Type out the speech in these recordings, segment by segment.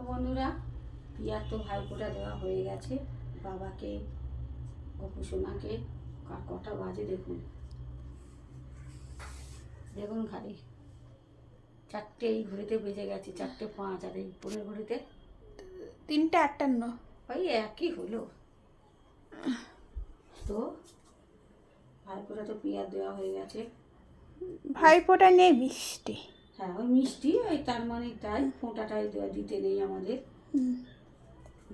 তো বন্ধুরা পিয়ার তো ভাইফোঁটা দেওয়া হয়ে গেছে। বাবাকে অপু সোনাকে কটা বাজে দেখুন। দেখুন খালি। চারটে এই ঘড়িতে বেজে গেছে চারটে পাঁচ আর এই পনেরো ঘড়িতে? তিনটে আটান্ন। ওই একই হলো। তো ভাইফোঁটা তো পিয়ার দেওয়া হয়ে গেছে। ভাইফোঁটা নেই মিষ্টি। হ্যাঁ ওই মিষ্টি ওই তার মানে তাই ফোঁটাটাই দেওয়া দিতে নেই আমাদের।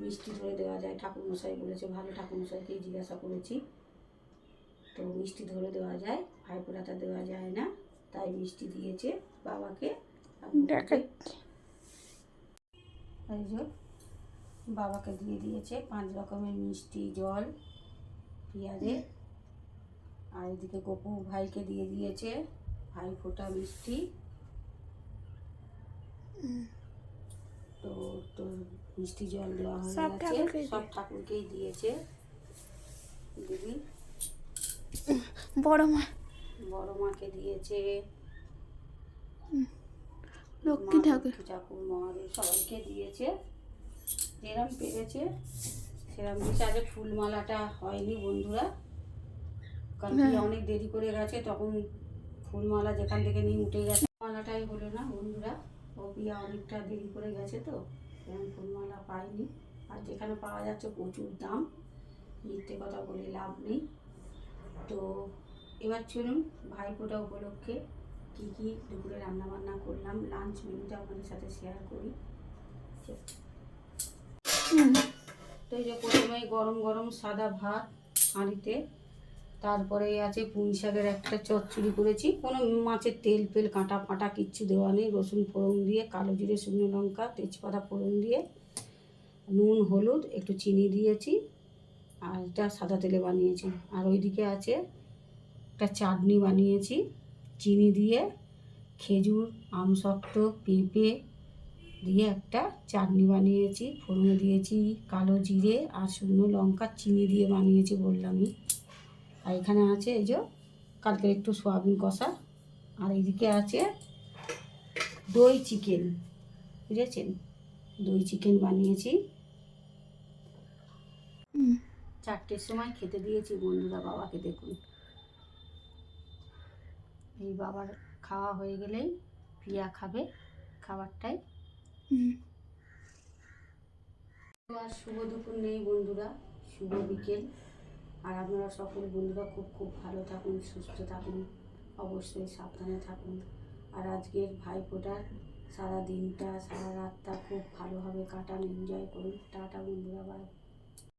মিষ্টি ধরে দেওয়া যায় ঠাকুরমশাই বলেছে ভালো ঠাকুরমশাইকেই জিজ্ঞাসা করেছি। তো মিষ্টি ধরে দেওয়া যায় ভাইপোড়াটা দেওয়া যায় না তাই মিষ্টি দিয়েছে বাবাকে। এই যে বাবাকে দিয়ে দিয়েছে পাঁচ রকমের মিষ্টি জল পেঁয়াজে। আর এদিকে গপু ভাইকে দিয়ে দিয়েছে ভাই ফোটা মিষ্টি। তো তো মিষ্টি জল দেওয়া হয়ে গেছে। সব ঠাকুরকেই দিয়েছে। দিদি বড় মা। বড় মাকে দিয়েছে। লক্ষ্মী ঠাকুর। ঠাকুর মহাদেব সবাইকে দিয়েছে। যেরম পেরেছে সেরম দিয়েছে। আগে ফুলমালাটা হয়নি বন্ধুরা। কারণ। অনেক দেরি করে গেছে তখন ফুলমালা যেখান থেকে নিয়ে উঠে গেছে। মালাটাই হলো না বিয়া অনেকটা দেরি করে গেছে তো সেরকম ফুলমালা পাইনি। আর যেখানে পাওয়া যাচ্ছে প্রচুর দাম, মিথ্যে কথা বলে লাভ নেই। তো এবার চলুন ভাইফোঁটা উপলক্ষে কী কী দুপুরে রান্নাবান্না করলাম লাঞ্চ মেনুটা আপনাদের সাথে শেয়ার করি। তো এই যে প্রথমে গরম গরম সাদা ভাত হাঁড়িতে তারপরে আছে পুঁই শাকের একটা চচ্চড়ি করেছি। কোনো মাছের তেল ফেল, কাঁটা ফাঁটা কিচ্ছু দেওয়া নেই। রসুন ফোড়ন দিয়ে, কালো জিরে, শুকনো লঙ্কা, তেজপাতা ফোড়ন দিয়ে, নুন, হলুদ, একটু চিনি দিয়েছি আর এটা সাদা তেলে বানিয়েছি। আর ওইদিকে আছে একটা চাটনি বানিয়েছি, চিনি দিয়ে, খেজুর আমশক্ত পেঁপে দিয়ে একটা চাটনি বানিয়েছি, ফোড়নে দিয়েছি, কালো জিরে আর শুকনো লঙ্কা, চিনি দিয়ে বানিয়েছি বললামই। আর এখানে আছে এই যে কালকে একটু সোয়াবিন কষা। আর এইদিকে আছে দই চিকেন বুঝেছেন? দই চিকেন বানিয়েছি। চারটের সময় খেতে দিয়েছি বন্ধুরা বাবাকে দেখুন। এই বাবার খাওয়া হয়ে গেলেই প্রিয়া খাবে খাবারটাই। আর শুভ দুপুর নেই বন্ধুরা শুভ বিকেল। আর আপনারা সকল বন্ধুরা খুব খুব ভালো থাকুন, সুস্থ থাকুন, অবশ্যই সাবধানে থাকুন। আর আজকের ভাইফোঁটার সারা দিনটা, সারা রাতটা খুব ভালোভাবে কাটান। এনজয় করুন। টাটা বন্ধুরা বাই